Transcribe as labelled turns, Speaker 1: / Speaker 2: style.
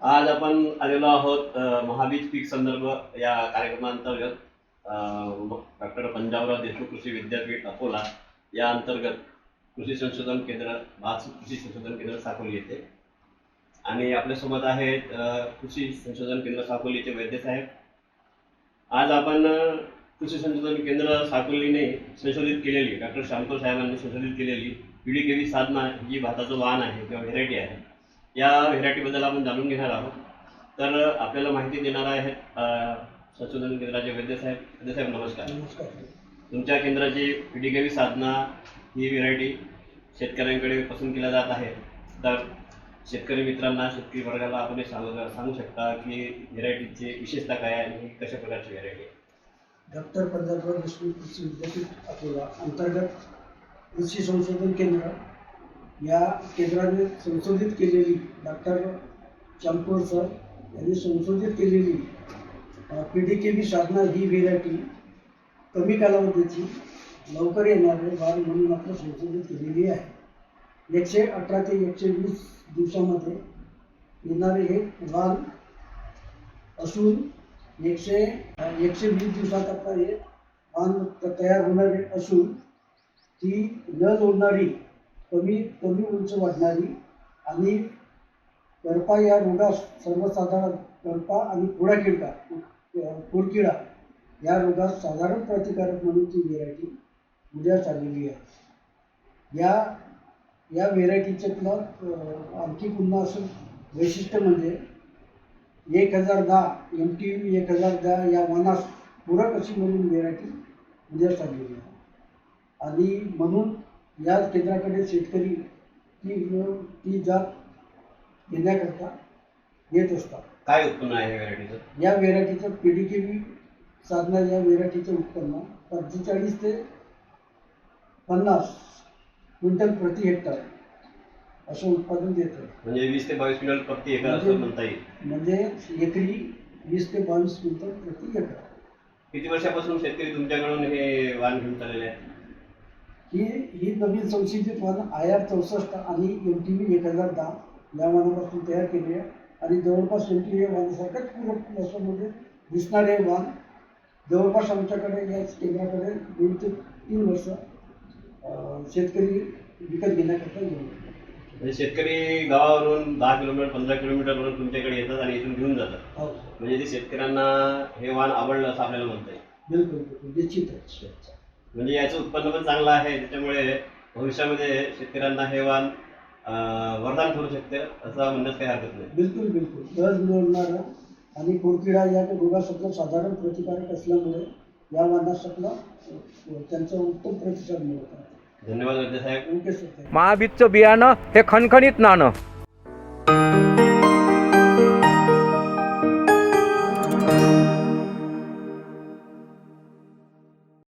Speaker 1: आज आपण आलेलो आहोत महाबीज पीक संदर्भ या कार्यक्रमांतर्गत. डॉक्टर पंजाबराव देशमुख कृषी विद्यापीठ अकोला या अंतर्गत कृषी संशोधन केंद्र भात कृषी संशोधन केंद्र साकोली येथे. आणि आपल्यासोबत आहेत कृषी संशोधन केंद्र साकोलीचे वैद्य साहेब. आज आपण कृषी संशोधन केंद्र साकोलीने संशोधित केलेली डॉक्टर श्यामकर साहेबांनी संशोधित केलेली पिढी केवी साधना ही जी भाताचं वाहन आहे किंवा व्हेरायटी आहे. या व्हेरायटीबद्दल आपण जाणून घेणार आहोत. तर आपल्याला माहिती देणार आहेत संशोधन केंद्राचे वैद्यसाहेब वैद्यसाहेब नमस्कार.
Speaker 2: नमस्कार.
Speaker 1: तुमच्या केंद्राची पिढीगेवी साधना ही व्हेरायटी शेतकऱ्यांकडे पसंत केल्या जात आहे. तर शेतकरी मित्रांना शेतकरी वर्गाला आपण सांगू सांगू शकता की व्हेरायटीची विशेषता काय आहे आणि ही कशा प्रकारची व्हेरायटी आहे?
Speaker 2: डॉक्टर पंजाबराव देशमुख कृषी विद्यापीठ अकोला अंतर्गत कृषी संशोधन केंद्र या केंद्राने संशोधित केलेली डॉक्टर चंपोर सर यांनी संशोधित केलेली P D K B Sadhana ही व्हेरायटी कमी कालावधीची लवकर येणारे वाढ म्हणून मात्र संशोधित केलेली आहे. एकशे अठरा ते एकशे वीस दिवसामध्ये येणारे हे वाण असून एकशे एकशे वीस दिवसात आपला हे वाण तयार होणारे असून ती न जोडणारी कमी कमी उंच वाढणारी आणि करपा या रोगास सर्वसाधारण करपा आणि पुढा किडका या रोगास साधारण प्रतिकारक म्हणून ती व्हेरायटी उद्यास आलेली आहे. या या व्हेरायटीच्यातलं आणखी पुन्हा असं वैशिष्ट्य म्हणजे एक हजार दहा एम टी यू एक हजार दहा या वनास पूरक अशी म्हणून व्हेरायटी उद्यास आलेली आहे. आणि म्हणून या केंद्राकडे शेतकरी ती ती जात घेण्याकरता येत असतात.
Speaker 1: काय उत्पन्न आहे या व्हेरायटीचं?
Speaker 2: या व्हेरायटीचं P D K V Sadhana या व्हेरायटीचं उत्पन्न पंचेचाळीस ते पन्नास क्विंटल प्रति हेक्टर असं उत्पादन देतं.
Speaker 1: म्हणजे वीस ते बावीस क्विंटल प्रति एकर असं म्हणता येईल.
Speaker 2: म्हणजे एकरी वीस ते बावीस क्विंटल प्रति एकर.
Speaker 1: किती वर्षापासून शेतकरी तुमच्याकडून हे वाहन घेऊन चाललेले आहेत?
Speaker 2: ही ही नवीन संशोधित वाहन आय आर चौसष्ट आणि एम टी व्ही एक हजार दहा या वाहनापासून तयार केली आहे. आणि जवळपास एम टी व्ही वाहनासारखंच पूरक दिसणारे वाहन जवळपास आमच्याकडे या केंद्राकडे दोन ते तीन वर्ष शेतकरी विकत घेण्याकरता येऊ
Speaker 1: म्हणजे शेतकरी गावावरून दहा किलोमीटर पंधरा किलोमीटरवरून तुमच्याकडे येतात आणि इथून घेऊन जातात.
Speaker 2: हो.
Speaker 1: म्हणजे ते शेतकऱ्यांना हे वाहन आवडलं असं आपल्याला म्हणता येईल.
Speaker 2: बिलकुल बिलकुल. निश्चितच.
Speaker 1: म्हणजे याचं उत्पन्न पण चांगलं आहे त्याच्यामुळे भविष्यामध्ये शेतकऱ्यांना हे वाहन अं, वरदान ठरू शकते असं म्हणण्यास काही हरकत नाही.
Speaker 2: बिलकुल बिलकुल. मिळवणारं आणि कुरकिडा या रोगासुद्धा साधारण प्रतिकारक असल्यामुळे या वाहनासाठी त्यांचा उत्तम प्रतिसाद मिळत आहे
Speaker 1: धन्यवाद वैद्य साहेब.
Speaker 3: महाबीजचं बियाणं हे खणखणीत नाणं.